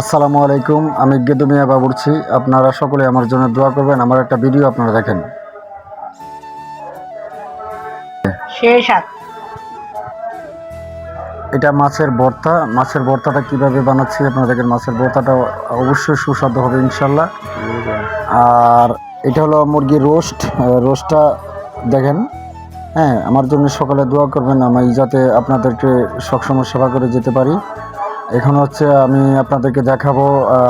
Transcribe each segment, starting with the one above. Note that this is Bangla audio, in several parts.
আসসালামু আলাইকুম আমি গেদু মিয়া বাবুরছি আপনারা সকলে আমার জন্য দোয়া করবেন আমার একটা ভিডিও আপনারা দেখেন। এটা মাছের ভর্তা। মাছের ভর্তাটা কীভাবে বানাচ্ছি আপনারা দেখেন মাছের ভর্তাটা অবশ্যই সুস্বাদু হবে ইনশাল্লাহ। আর এটা হলো মুরগির রোস্ট। রোস্টটা দেখেন হ্যাঁ আমার জন্য সকালে দোয়া করবেন আমি যাতে আপনাদেরকে সবসময় সেবা করে যেতে পারি। এখন হচ্ছে আমি আপনাদেরকে দেখাবো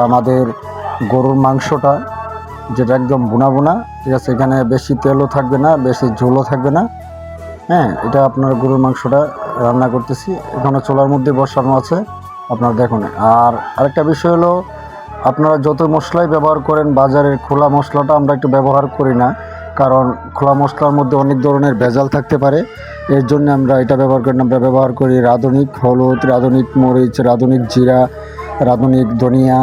আমাদের গরুর মাংসটা, যেটা একদম বোনা বোনা, ঠিক আছে? এখানে বেশি তেলও থাকবে না, বেশি ঝোলও থাকবে না। হ্যাঁ এটা আপনার গরুর মাংসটা রান্না করতেছি। এখানে চোলার মধ্যে বসানো আছে, আপনারা দেখুন। আর আরেকটা বিষয় হলো, আপনারা যত মশলাই ব্যবহার করেন, বাজারের খোলা মশলাটা আমরা একটু ব্যবহার করি না। কারণ খোলা মশলার মধ্যে অনেক ধরনের ভেজাল থাকতে পারে। এর জন্য আমরা এটা ব্যবহার করি আমরা ব্যবহার করি রাঁধুনিক হলুদ, রাঁধুনিক মরিচ, রাঁধুনিক জিরা, রাঁধুনিক ধনিয়া।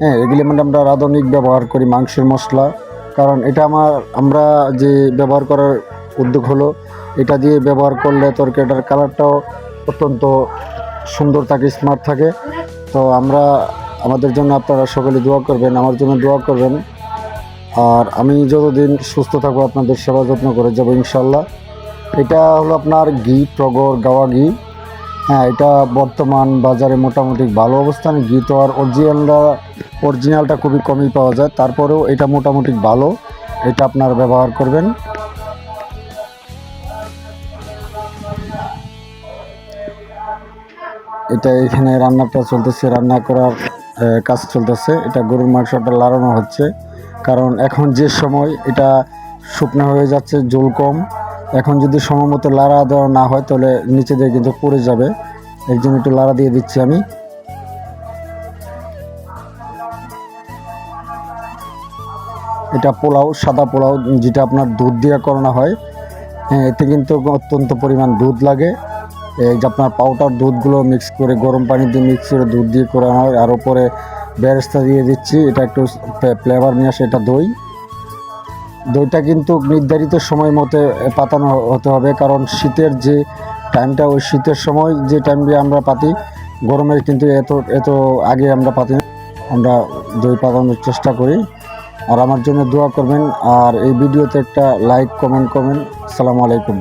হ্যাঁ এগুলি মানে আমরা রাঁধুনিক ব্যবহার করি মাংসের মশলা। কারণ এটা আমার, আমরা যে ব্যবহার করার উদ্যোগ হলো, এটা দিয়ে ব্যবহার করলে তরকারিটার কালারটাও অত্যন্ত সুন্দর থাকে স্মার্ট থাকে। তো আমরা, আমাদের জন্য আপনারা সকলে দোয়া করবেন, আমার জন্য দোয়া করবেন। আর আমি যতদিন সুস্থ থাকব, আপনাদের সেবা যত্ন করে যাব ইনশাল্লাহ। এটা হলো আপনার ঘি, টগর, গাওয়া ঘি। হ্যাঁ এটা বর্তমান বাজারে মোটামুটি ভালো অবস্থান ঘি তো আর অরিজিনালটা অরিজিনালটা খুবই কমই পাওয়া যায়। তারপরেও এটা মোটামুটি ভালো। এটা আপনার ব্যবহার করবেন। এটা এখানে রান্নাটা চলতেছে, রান্না করার কাজ চলতেছে। এটা গরুর মাংসটা লাড়ানো হচ্ছে। কারণ এখন যে সময় এটা শুকনো হয়ে যাচ্ছে, জল কম। এখন যদি সময় মতো লাড়া দেওয়া না হয়, তাহলে নিচে দিয়ে কিন্তু পড়ে যাবে। এর জন্য একটু লাড়া দিয়ে দিচ্ছি আমি। এটা পোলাও, সাদা পোলাও, যেটা আপনার দুধ দিয়ে করানো হয়। হ্যাঁ এতে কিন্তু অত্যন্ত পরিমাণ দুধ লাগে। এই যে আপনার পাউডার দুধগুলো মিক্স করে, গরম পানি দিয়ে মিক্স করে দুধ দিয়ে করানো হয়। আর ওপরে বেরেস্তা দিয়ে দিচ্ছি, এটা একটু ফ্লেভার নিয়ে আসে, এটা দই। দইটা কিন্তু নির্ধারিত সময় মতো পাতানো হতে হবে, কারণ শীতের যে টাইমটা ওই শীতের সময় যে টাইম দিয়ে আমরা পাতি গরমের কিন্তু এত এত আগে আমরা পাতি আমরা দই পাতানোর চেষ্টা করি। আর আমার জন্য দোয়া করবেন, আর এই ভিডিওতে একটা লাইক কমেন্ট করবেন সালামু আলাইকুম।